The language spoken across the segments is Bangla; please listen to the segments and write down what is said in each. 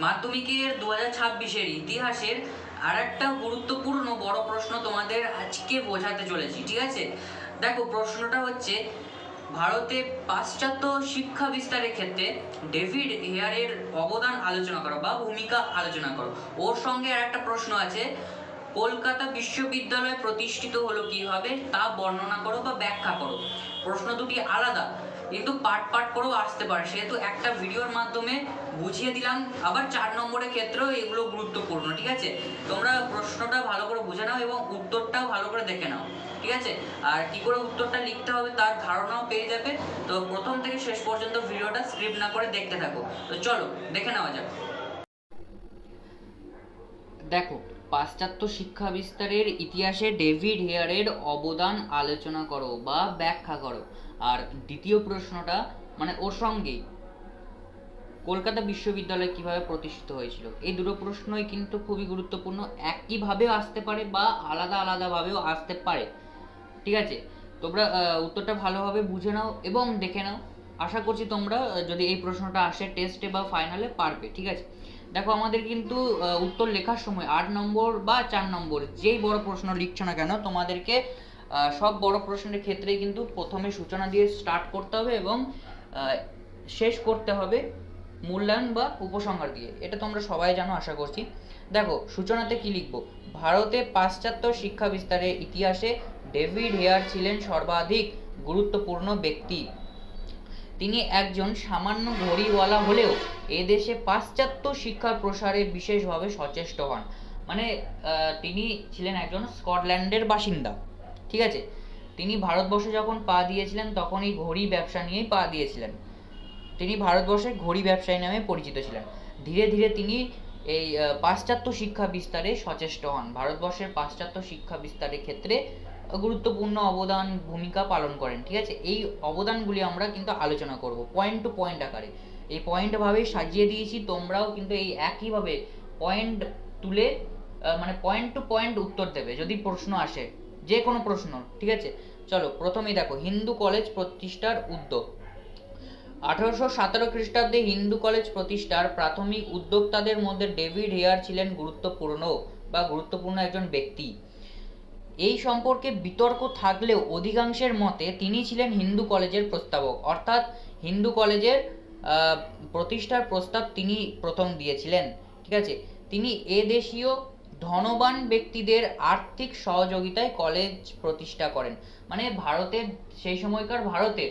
মাধ্যমিকের দু হাজার ছাব্বিশের ইতিহাসের আর একটা গুরুত্বপূর্ণ বড় প্রশ্ন তোমাদের আজকে বোঝাতে চলেছি, ঠিক আছে? দেখো, প্রশ্নটা হচ্ছে, ভারতে পাশ্চাত্য শিক্ষা বিস্তারের ক্ষেত্রে ডেভিড হেয়ারের অবদান আলোচনা করো বা ভূমিকা আলোচনা করো। ওর সঙ্গে আর একটা প্রশ্ন আছে, কলকাতা বিশ্ববিদ্যালয় প্রতিষ্ঠিত হলো কীভাবে? তা বর্ণনা করো বা ব্যাখ্যা করো। প্রশ্ন দুটি আলাদা। কিন্তু পার্ট পার্ট করেও আসতে পারে, সেহেতু একটা ভিডিওর মাধ্যমে বুঝিয়ে দিলাম। আবার চার নম্বরের ক্ষেত্রেও এগুলো গুরুত্বপূর্ণ, ঠিক আছে? তোমরা প্রশ্নটা ভালো করে বুঝে নাও এবং উত্তরটাও ভালো করে দেখে নাও, ঠিক আছে? আর কি করে উত্তরটা লিখতে হবে তার ধারণাও পেয়ে যাবে। তো প্রথম থেকে শেষ পর্যন্ত ভিডিওটা স্ক্রিপ্ট না করে দেখতে থাকো। তো চলো, দেখে নেওয়া যাক। দেখো পাশ্চাত্য শিক্ষা বিস্তারের ইতিহাসে ডেভিড হেয়ারের অবদান আলোচনা করো বা ব্যাখ্যা করো। আর দ্বিতীয় প্রশ্নটা মানে ওর সঙ্গেই কলকাতা বিশ্ববিদ্যালয় কীভাবে প্রতিষ্ঠিত হয়েছিল? এই দুটো প্রশ্নই কিন্তু খুবই গুরুত্বপূর্ণ। একইভাবেও আসতে পারে বা আলাদা আলাদাভাবেও আসতে পারে। ঠিক আছে? তোমরা উত্তরটা ভালোভাবে বুঝে নাও এবং দেখে নাও। আশা করছি তোমরা যদি এই প্রশ্নটা আসে টেস্টে বা ফাইনালে, পারবে। ঠিক আছে? দেখো আমাদের কিন্তু উত্তর লেখার সময় আট নম্বর বা চার নম্বর যেই বড় প্রশ্ন লিখছো না কেন, তোমাদেরকে সব বড় প্রশ্নের ক্ষেত্রে কিন্তু প্রথমে সূচনা দিয়ে স্টার্ট করতে হবে এবং শেষ করতে হবে মূল্যায়ন বা উপসংহার দিয়ে। এটা তোমরা সবাই জানো, আশা করছি। দেখো, সূচনাতে কি লিখব? ভারতে পাশ্চাত্য শিক্ষা বিস্তারের ইতিহাসে ডেভিড হেয়ার ছিলেন সর্বাধিক গুরুত্বপূর্ণ ব্যক্তি। তিনি একজন সামান্য ঘড়িওয়ালা হলেও এদেশে পাশ্চাত্য শিক্ষার প্রসারে বিশেষভাবে সচেষ্ট হন। মানে তিনি ছিলেন একজন স্কটল্যান্ডের বাসিন্দা, ঠিক আছে? তিনি ভারতবর্ষে যখন পা দিয়েছিলেন, তখন এই ঘড়ি ব্যবসা নিয়েই পা দিয়েছিলেন। তিনি ভারতবর্ষের ঘড়ি ব্যবসায়ী নামে পরিচিত ছিলেন। ধীরে ধীরে তিনি এই পাশ্চাত্য শিক্ষা বিস্তারে সচেষ্ট হন। ভারতবর্ষের পাশ্চাত্য শিক্ষা বিস্তারের ক্ষেত্রে গুরুত্বপূর্ণ অবদান ভূমিকা পালন করেন, ঠিক আছে? এই অবদানগুলি আমরা কিন্তু আলোচনা করব পয়েন্ট টু পয়েন্ট আকারে। এই পয়েন্ট ভাবে সাজিয়ে দিয়েছি, তোমরাও কিন্তু এই একইভাবে পয়েন্ট তুলে মানে পয়েন্ট টু পয়েন্ট উত্তর দেবে, যদি প্রশ্ন আসে যে কোনো প্রশ্ন, ঠিক আছে? চলো, প্রথমেই দেখো, হিন্দু কলেজ প্রতিষ্ঠার উদ্যোগ। আঠারোশো সতেরো খ্রিস্টাব্দে হিন্দু কলেজ প্রতিষ্ঠার প্রাথমিক উদ্যোক্তাদের মধ্যে ডেভিড হেয়ার ছিলেন গুরুত্বপূর্ণ বা গুরুত্বপূর্ণ একজন ব্যক্তি। এই সম্পর্কে বিতর্ক থাকলেও অধিকাংশের মতে তিনি ছিলেন হিন্দু কলেজের প্রস্তাবক। অর্থাৎ হিন্দু কলেজের প্রতিষ্ঠার প্রস্তাব তিনি প্রথম দিয়েছিলেন। ঠিক আছে? তিনি এদেশীয় ধনবান ব্যক্তিদের আর্থিক সহযোগিতায় কলেজ প্রতিষ্ঠা করেন। মানে ভারতের, সেই সময়কার ভারতের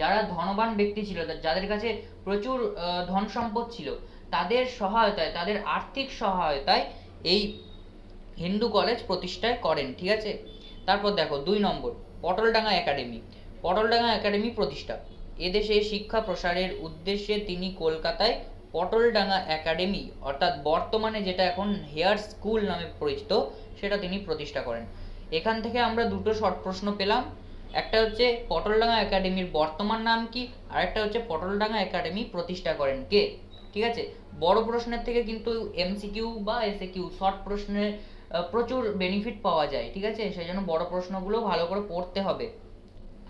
যারা ধনবান ব্যক্তি ছিল যাদের কাছে প্রচুর ধন সম্পদ ছিল, তাদের সহায়তায়, তাদের আর্থিক সহায়তায় এই হিন্দু কলেজ প্রতিষ্ঠায় করেন ঠিক আছে? তারপর দেখো দুই নম্বর পটলডাঙ্গা একাডেমি পটলডাঙ্গা একাডেমি প্রতিষ্ঠা। এদেশে শিক্ষা প্রসারের উদ্দেশ্যে তিনি কলকাতায় পটলডাঙ্গা একাডেমি অর্থাৎ বর্তমানে যেটা এখন হেয়ার স্কুল নামে পরিচিত সেটা তিনি প্রতিষ্ঠা করেন। এখান থেকে আমরা দুটো শর্ট প্রশ্ন পেলাম। একটা হচ্ছে পটলডাঙ্গা একাডেমির বর্তমান নাম কি? আর একটা হচ্ছে পটলডাঙ্গা একাডেমি প্রতিষ্ঠা করেন কে? ঠিক আছে? বড় প্রশ্নের থেকে কিন্তু এমসিকিউ বা এসএকিউ শর্ট প্রশ্নে আহ, প্রচুর বেনিফিট পাওয়া যায়, ঠিক আছে? সেই জন্য বড় প্রশ্নগুলো ভালো করে পড়তে হবে।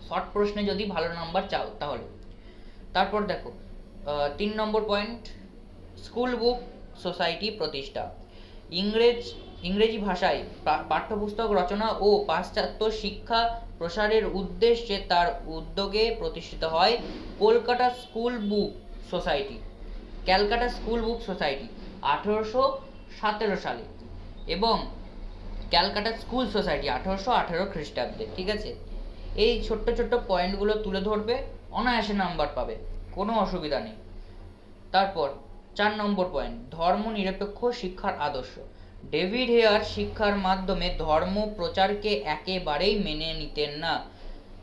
শর্ট প্রশ্নে যদি ভালো নাম্বার চাও তাহলে। তারপর দেখো তিন number point school book society প্রতিষ্ঠা। ইংরেজ, ইংরেজি ভাষায় পাঠ্যপুস্তক রচনা ও পাশ্চাত্য শিক্ষা প্রসারের উদ্দেশ্যে তার উদ্যোগে প্রতিষ্ঠিত হয় Kolkata school book society Calcutta school book society আঠেরোশো সতেরো সালে। এবং ক্যালকাটা স্কুল সোসাইটি আঠারোশো আঠেরো খ্রিস্টাব্দে, ঠিক আছে? এই ছোট্ট ছোট্ট পয়েন্টগুলো তুলে ধরবে, অনায়াসে নাম্বার পাবে, কোনো অসুবিধা নেই। তারপর, চার নম্বর পয়েন্ট ধর্ম নিরপেক্ষ শিক্ষার আদর্শ। ডেভিড হেয়ার শিক্ষার মাধ্যমে ধর্ম প্রচারকে একেবারেই মেনে নিতেন না।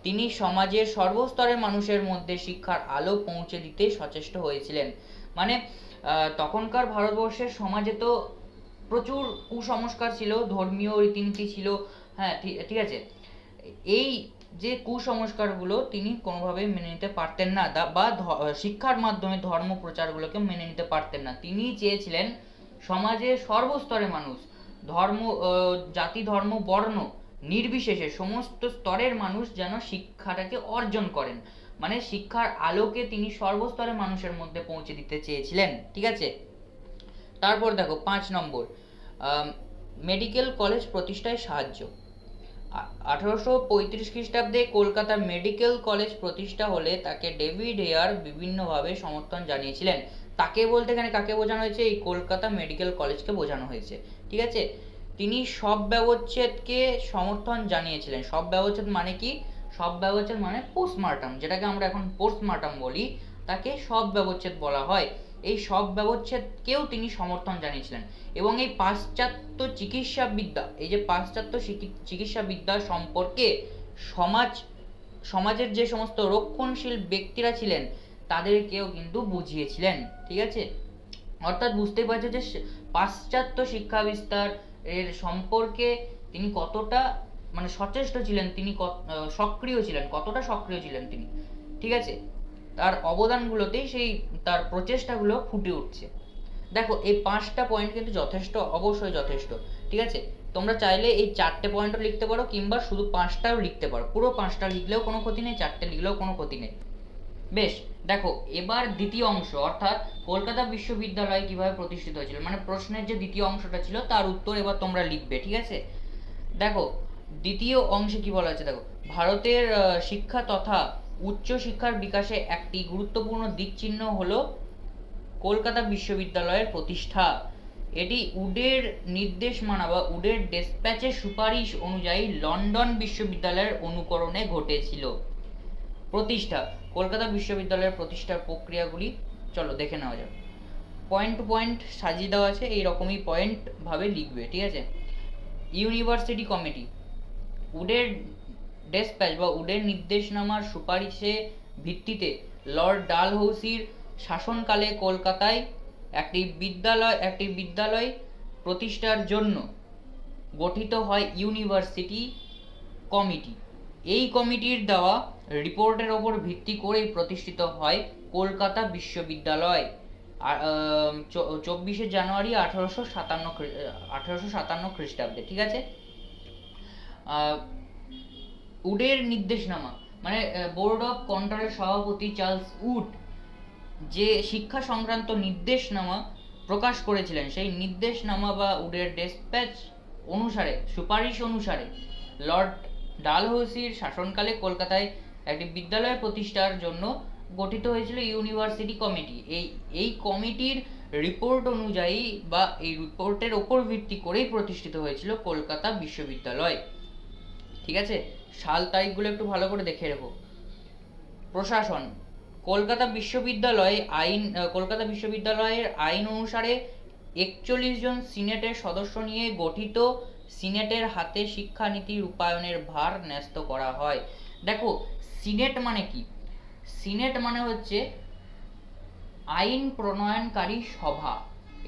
তিনি সমাজের সর্বস্তরের মানুষের মধ্যে শিক্ষার আলো পৌঁছে দিতে সচেষ্ট হয়েছিলেন। মানে তখনকার ভারতবর্ষের সমাজে তো প্রচুর কুসংস্কার ছিল, ধর্মীয় রীতিনীতি ছিল হ্যাঁ ঠিক- আছে। এই যে কুসংস্কারগুলো তিনি কোনোভাবেই মেনে নিতে পারতেন না বা শিক্ষার মাধ্যমে ধর্ম প্রচারগুলোকে মেনে নিতে পারতেন না। তিনি চেয়েছিলেন সমাজে সর্বস্তরের মানুষ, ধর্ম জাতি, ধর্ম, বর্ণ, নির্বিশেষে সমস্ত স্তরের মানুষ যেন শিক্ষাটাকে অর্জন করেন। মানে শিক্ষার আলোকে তিনি সর্বস্তরের মানুষের মধ্যে পৌঁছে দিতে চেয়েছিলেন, ঠিক আছে? তারপর দেখো, পাঁচ নম্বর মেডিকেল কলেজ প্রতিষ্ঠায় সাহায্য। আঠারোশো পঁয়ত্রিশ খ্রিস্টাব্দে কলকাতা মেডিকেল কলেজ প্রতিষ্ঠা হলে তাকে ডেভিড হেয়ার বিভিন্নভাবে সমর্থন জানিয়েছিলেন। তাকে বলতে এখানে কাকে বোঝানো হয়েছে? এই কলকাতা মেডিকেল কলেজকে বোঝানো হয়েছে। ঠিক আছে? তিনি সব ব্যবচ্ছেদকে সমর্থন জানিয়েছিলেন। সব ব্যবচ্ছেদ মানে কি? সব ব্যবচ্ছেদ মানে পোস্টমার্টাম যেটাকে আমরা এখন পোস্টমার্টাম বলি, তাকে সব ব্যবচ্ছেদ বলা হয়। এই সব ব্যবচ্ছেদকেও তিনি সমর্থন জানিয়েছিলেন। এবং এই পাশ্চাত্য চিকিৎসা বিদ্যা এই যে পাশ্চাত্য চিকিৎসা বিদ্যা সম্পর্কে সমাজ, সমাজের যে সমস্ত রক্ষণশীল ব্যক্তিরা ছিলেন, তাদেরকেও কিন্তু বুঝিয়েছিলেন, ঠিক আছে? অর্থাৎ বুঝতেই পারছ যে পাশ্চাত্য শিক্ষা বিস্তার এর সম্পর্কে তিনি কতটা মানে সচেষ্ট ছিলেন, তিনি সক্রিয় ছিলেন, কতটা সক্রিয় ছিলেন তিনি, ঠিক আছে? তার অবদানগুলোতেই সেই তার প্রচেষ্টাগুলো ফুটে উঠছে। দেখো, এই পাঁচটা পয়েন্ট কিন্তু যথেষ্ট, অবশ্যই যথেষ্ট, ঠিক আছে? তোমরা চাইলে এই চারটে পয়েন্টও লিখতে পারো, কিংবা শুধু পাঁচটাও লিখতে পারো। পুরো পাঁচটা লিখলেও কোনো ক্ষতি নেই, চারটে লিখলেও কোনো ক্ষতি নেই। বেশ, দেখো, এবার দ্বিতীয় অংশ, অর্থাৎ কলকাতা বিশ্ববিদ্যালয় কীভাবে প্রতিষ্ঠিত হয়েছিল? মানে প্রশ্নের যে দ্বিতীয় অংশটা ছিল, তার উত্তর এবার তোমরা লিখবে, ঠিক আছে? দেখো, দ্বিতীয় অংশে কি বলা হয়েছে? দেখো, ভারতের শিক্ষা তথা উচ্চ শিক্ষার বিকাশে একটি গুরুত্বপূর্ণ দিক চিহ্ন হলো কলকাতা বিশ্ববিদ্যালয়ের প্রতিষ্ঠা। এটি উডের নির্দেশমানা বা উডের ডেসপ্যাচের সুপারিশ অনুযায়ী লন্ডন বিশ্ববিদ্যালয়ের অনুকরণে ঘটেছিল। প্রতিষ্ঠা, কলকাতা বিশ্ববিদ্যালয়ের প্রতিষ্ঠার প্রক্রিয়াগুলি, চলো দেখে নেওয়া যাক। পয়েন্ট টু পয়েন্ট সাজিয়ে দেওয়া আছে এই রকমই পয়েন্ট ভাবে লিখবে, ঠিক আছে? ইউনিভার্সিটি কমিটি উডের ডেসপ্যাচ বা উডের নির্দেশনামার সুপারিশে ভিত্তিতে লর্ড ডালহৌসির শাসনকালে কলকাতায় একটি বিদ্যালয় একটি বিদ্যালয় প্রতিষ্ঠার জন্য গঠিত হয় ইউনিভার্সিটি কমিটি। এই কমিটির দেওয়া রিপোর্টের ওপর ভিত্তি করেই প্রতিষ্ঠিত হয় কলকাতা বিশ্ববিদ্যালয়। চব্বিশে জানুয়ারি আঠারোশো সাতান্ন আঠারোশো সাতান্ন খ্রিস্টাব্দে, ঠিক আছে? উডের নির্দেশনামা মানে বোর্ড অফ কন্ট্রোলের সভাপতি চার্লস উড যে শিক্ষা সংক্রান্ত নির্দেশনামা প্রকাশ করেছিলেন, সেই নির্দেশনামা বা উডের ডেসপ্যাচ অনুসারে, সুপারিশ অনুসারে লর্ড ডালহৌসির শাসনকালে কলকাতায় একটি বিদ্যালয় প্রতিষ্ঠার জন্য গঠিত হয়েছিল ইউনিভার্সিটি কমিটি। এই এই কমিটির রিপোর্ট অনুযায়ী বা এই রিপোর্টের ওপর ভিত্তি করেই প্রতিষ্ঠিত হয়েছিল কলকাতা বিশ্ববিদ্যালয়। ঠিক আছে? সাল তারিখগুলো একটু ভালো করে দেখে রেখো। প্রশাসন, কলকাতা বিশ্ববিদ্যালয় আইন কলকাতা বিশ্ববিদ্যালয়ের আইন অনুসারে একচল্লিশ জন সিনেটের সদস্য নিয়ে গঠিত সিনেটের হাতে শিক্ষানীতি রূপায়ণের ভার ন্যস্ত করা হয়। দেখো, সিনেট মানে কি? সিনেট মানে হচ্ছে আইন প্রণয়নকারী সভা।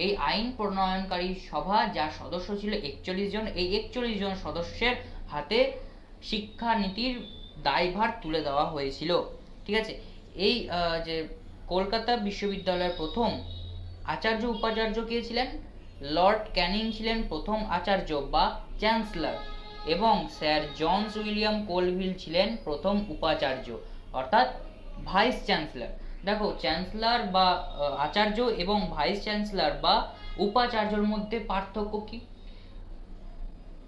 এই আইন প্রণয়নকারী সভা, যার সদস্য ছিল একচল্লিশ জন, এই একচল্লিশ জন সদস্যের হাতে শিক্ষানীতির দায়ভার তুলে দেওয়া হয়েছিল। ঠিক আছে? এই যে কলকাতা বিশ্ববিদ্যালয়ের প্রথম আচার্য উপাচার্য কে ছিলেন? লর্ড ক্যানিং ছিলেন প্রথম আচার্য বা চ্যান্সেলর এবং স্যার জনস উইলিয়াম কোলভিল ছিলেন প্রথম উপাচার্য, অর্থাৎ ভাইস চ্যান্সেলর। দেখো, চ্যান্সেলর বা আচার্য এবং ভাইস চ্যান্সেলর বা উপাচার্যর মধ্যে পার্থক্য কি?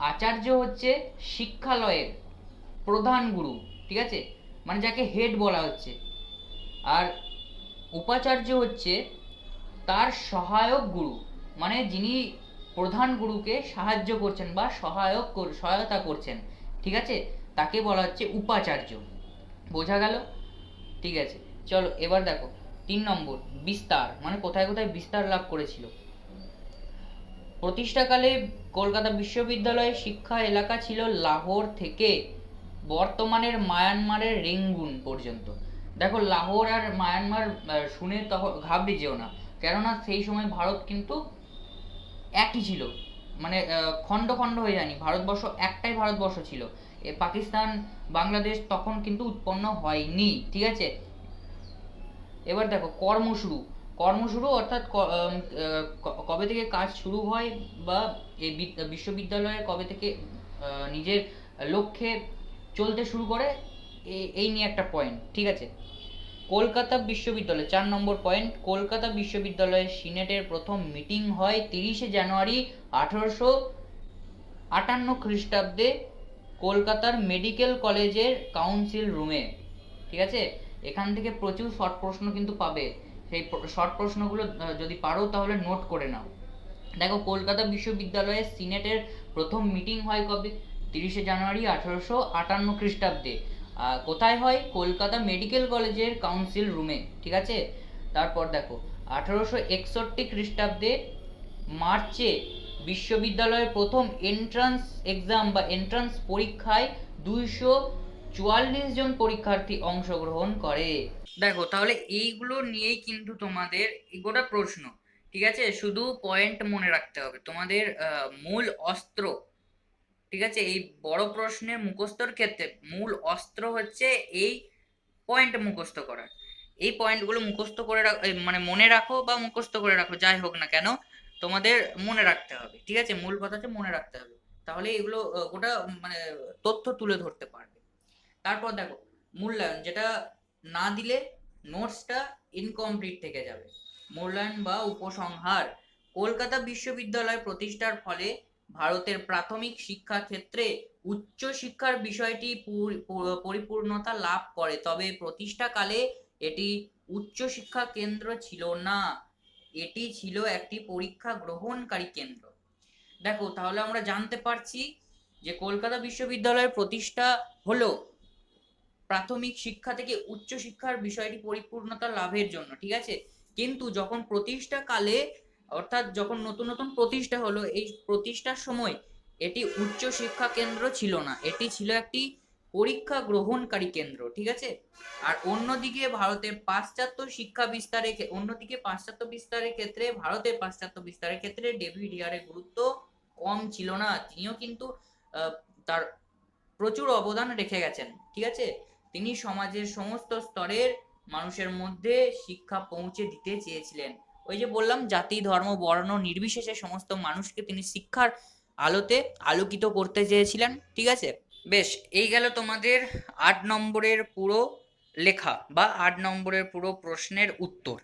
আচার্য হচ্ছে শিক্ষালয়ের প্রধান গুরু, ঠিক আছে? মানে যাকে হেড বলা হচ্ছে। আর উপাচার্য হচ্ছে তার সহায়ক গুরু মানে যিনি প্রধান গুরুকে সাহায্য করছেন বা সহায়ক সহায়তা করছেন, ঠিক আছে? তাকে বলা হচ্ছে উপাচার্য। বোঝা গেল? ঠিক আছে। চলো, এবার দেখো, তিন নম্বর, বিস্তার মানে কোথায় কোথায় বিস্তার লাভ করেছিল? প্রতিষ্ঠাকালে কলকাতা বিশ্ববিদ্যালয়ের শিক্ষা এলাকা ছিল লাহোর থেকে। বর্তমানের মায়ানমারের রেঙ্গুন পর্যন্ত। দেখো, লাহোর আর মায়ানমার শুনে তখন ঘাবড়ে যেও না। কেননা সেই সময় ভারত কিন্তু একই ছিল। মানে খণ্ড খণ্ড হয়ে যায়নি। ভারতবর্ষ একটাই ভারতবর্ষ ছিল। এ পাকিস্তান, বাংলাদেশ তখন কিন্তু উৎপন্ন হয়নি। ঠিক আছে? এবার দেখো, কর্ম শুরু। কর্ম শুরু অর্থাৎ কবে থেকে কাজ শুরু হয় বা এই বিশ্ববিদ্যালয়ে কবে থেকে নিজের লক্ষ্যে চলতে শুরু করে এই নিয়ে একটা পয়েন্ট ঠিক আছে? কলকাতা বিশ্ববিদ্যালয়, চার নম্বর পয়েন্ট কলকাতা বিশ্ববিদ্যালয়ের সিনেটের প্রথম মিটিং হয় তিরিশে জানুয়ারি আঠারোশো আটান্ন খ্রিস্টাব্দে কলকাতার মেডিকেল কলেজের কাউন্সিল রুমে ঠিক আছে? এখান থেকে প্রচুর শর্ট প্রশ্ন কিন্তু পাবে। সেই শর্ট প্রশ্নগুলো যদি পারো তাহলে নোট করে নাও। দেখো, কলকাতা বিশ্ববিদ্যালয়ের সিনেটের প্রথম মিটিং হয় কবে? তিরিশে জানুয়ারি আঠারোশো আটান্ন খ্রিস্টাব্দে। কোথায় হয়? কলকাতা মেডিকেল কলেজের কাউন্সিল রুমে, ঠিক আছে? তারপর দেখো, আঠারোশো একষট্টি খ্রিস্টাব্দে মার্চে বিশ্ববিদ্যালয়ের প্রথম এন্ট্রান্স এক্সাম বা এন্ট্রান্স পরীক্ষায় দুইশো চুয়াল্লিশ জন পরীক্ষার্থী অংশগ্রহণ করে। দেখো, তাহলে এইগুলো নিয়েই কিন্তু তোমাদের গোটা প্রশ্ন, ঠিক আছে? শুধু পয়েন্ট মনে রাখতে হবে। তোমাদের মূল অস্ত্র ঠিক আছে? এই বড় প্রশ্নের মুখস্থর ক্ষেত্রে মূল অস্ত্র হচ্ছে এই পয়েন্ট মুখস্থ করা এই পয়েন্টগুলো মুখস্থ করে রাখ মানে মনে রাখো বা মুখস্থ করে রাখো, যাই হোক না কেন, তোমাদের মনে রাখতে হবে। ঠিক আছে? মূল কথা হচ্ছে মনে রাখতে হবে। তাহলে এগুলো ওটা মানে তথ্য তুলে ধরতে পারবে। তারপর দেখো, মূল্যায়ন, যেটা না দিলে নোটসটা ইনকমপ্লিট থেকে যাবে। মূল্যায়ন বা উপসংহার, কলকাতা বিশ্ববিদ্যালয় প্রতিষ্ঠার ফলে ভারতের প্রাথমিক শিক্ষা ক্ষেত্রে উচ্চ শিক্ষার বিষয়টি পুর- পুর- পরিপূর্ণতা লাভ করে, তবে প্রতিষ্ঠাকালে এটি উচ্চ শিক্ষা কেন্দ্র ছিল না। এটি ছিল একটি পরীক্ষা গ্রহণকারী কেন্দ্র। দেখো, তাহলে আমরা জানতে পারছি যে কলকাতা বিশ্ববিদ্যালয়ের প্রতিষ্ঠা হলো প্রাথমিক শিক্ষা থেকে উচ্চ শিক্ষার বিষয়টি পরিপূর্ণতা লাভের জন্য, ঠিক আছে? কিন্তু যখন প্রতিষ্ঠা কালে অর্থাৎ যখন নতুন নতুন প্রতিষ্ঠা হলো, এই প্রতিষ্ঠার সময় এটি উচ্চ শিক্ষা কেন্দ্র ছিল না। এটি ছিল একটি পরীক্ষা গ্রহণকারী কেন্দ্র, ঠিক আছে? আর অন্যদিকে ভারতের পাশ্চাত্য শিক্ষা বিস্তারের ক্ষে- অন্যদিকে পাশ্চাত্য বিস্তারের ক্ষেত্রে, ভারতের পাশ্চাত্য বিস্তারের ক্ষেত্রে ডেভিড হিয়ারের গুরুত্ব কম ছিল না। তিনিও কিন্তু তার প্রচুর অবদান রেখে গেছেন, ঠিক আছে? তিনি সমাজের সমস্ত স্তরের মানুষের মধ্যে শিক্ষা পৌঁছে দিতে চেয়েছিলেন। ওই যে বললাম, জাতি, ধর্ম, বর্ণ নির্বিশেষে সমস্ত মানুষকে তিনি শিক্ষার আলোতে আলোকিত করতে চেয়েছিলেন, ঠিক আছে? বেশ, এই গেল তোমাদের আট নম্বরের পুরো লেখা বা আট নম্বরের পুরো প্রশ্নের উত্তর,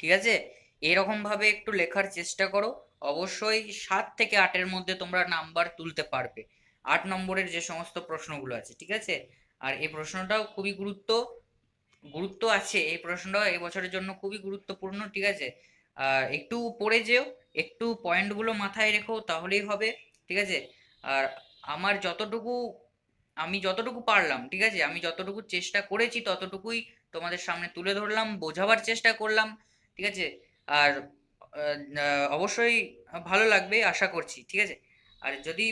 ঠিক আছে? এরকম ভাবে একটু লেখার চেষ্টা করো, অবশ্যই সাত থেকে আটের মধ্যে তোমরা নাম্বার তুলতে পারবে, আট নম্বরের যে সমস্ত প্রশ্নগুলো আছে, ঠিক আছে? আর এই প্রশ্নটাও খুবই গুরুত্ব গুরুত্ব আছে, এই প্রশ্নটাও এই বছরের জন্য খুবই গুরুত্বপূর্ণ, ঠিক আছে? একটু পড়ে যেও, একটু পয়েন্টগুলো মাথায় রেখো, তাহলেই হবে, ঠিক আছে? আর আমার যতটুকু, আমি যতটুকু পারলাম, ঠিক আছে? আমি যতটুকু চেষ্টা করেছি, ততটুকুই তোমাদের সামনে তুলে ধরলাম, বোঝাবার চেষ্টা করলাম, ঠিক আছে? আর অবশ্যই ভালো লাগবে, আশা করছি, ঠিক আছে? আর যদি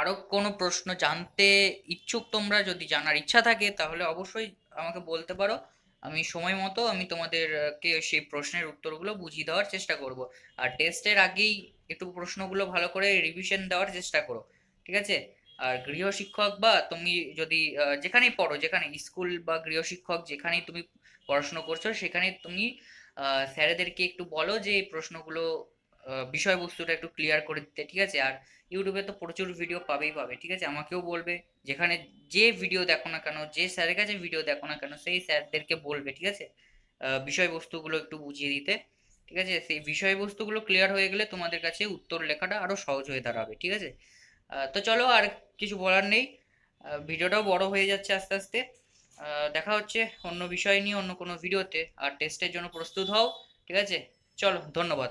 আরও কোনো প্রশ্ন জানতে ইচ্ছুক তোমরা, যদি জানার ইচ্ছা থাকে, তাহলে অবশ্যই আমাকে বলতে পারো। আমি সময় মতো আমি তোমাদেরকে সেই প্রশ্নের উত্তরগুলো বুঝিয়ে দেওয়ার চেষ্টা করব। আর টেস্টের আগেই একটু প্রশ্নগুলো ভালো করে রিভিশন দেওয়ার চেষ্টা করো, ঠিক আছে? আর গৃহশিক্ষক বা তুমি যদি যেখানেই পড়ো, যেখানে স্কুল বা গৃহশিক্ষক যেখানেই তুমি পড়াশুনো করছ, সেখানে তুমি স্যারেদেরকে একটু বলো যে এই প্রশ্নগুলো বিষয়বস্তুটা একটু ক্লিয়ার করে দিতে, ঠিক আছে? আর ইউটিউবে তো প্রচুর ভিডিও পাবেই পাবে, ঠিক আছে? আমাকেও বলবে, যেখানে যে ভিডিও দেখো না কেন, যে স্যারের কাছে ভিডিও দেখো না কেন, সেই স্যারদেরকে বলবে, ঠিক আছে? বিষয়বস্তুগুলো একটু বুঝিয়ে দিতে, ঠিক আছে? সেই বিষয়বস্তুগুলো ক্লিয়ার হয়ে গেলে তোমাদের কাছে উত্তর লেখাটা আরও সহজ হয়ে দাঁড়াবে, ঠিক আছে? তো চলো আর কিছু বলার নেই। ভিডিওটাও বড় হয়ে যাচ্ছে আস্তে আস্তে। দেখা হচ্ছে অন্য বিষয় নিয়ে অন্য কোনো ভিডিওতে আর টেস্টের জন্য প্রস্তুত হও, ঠিক আছে? চলো, ধন্যবাদ।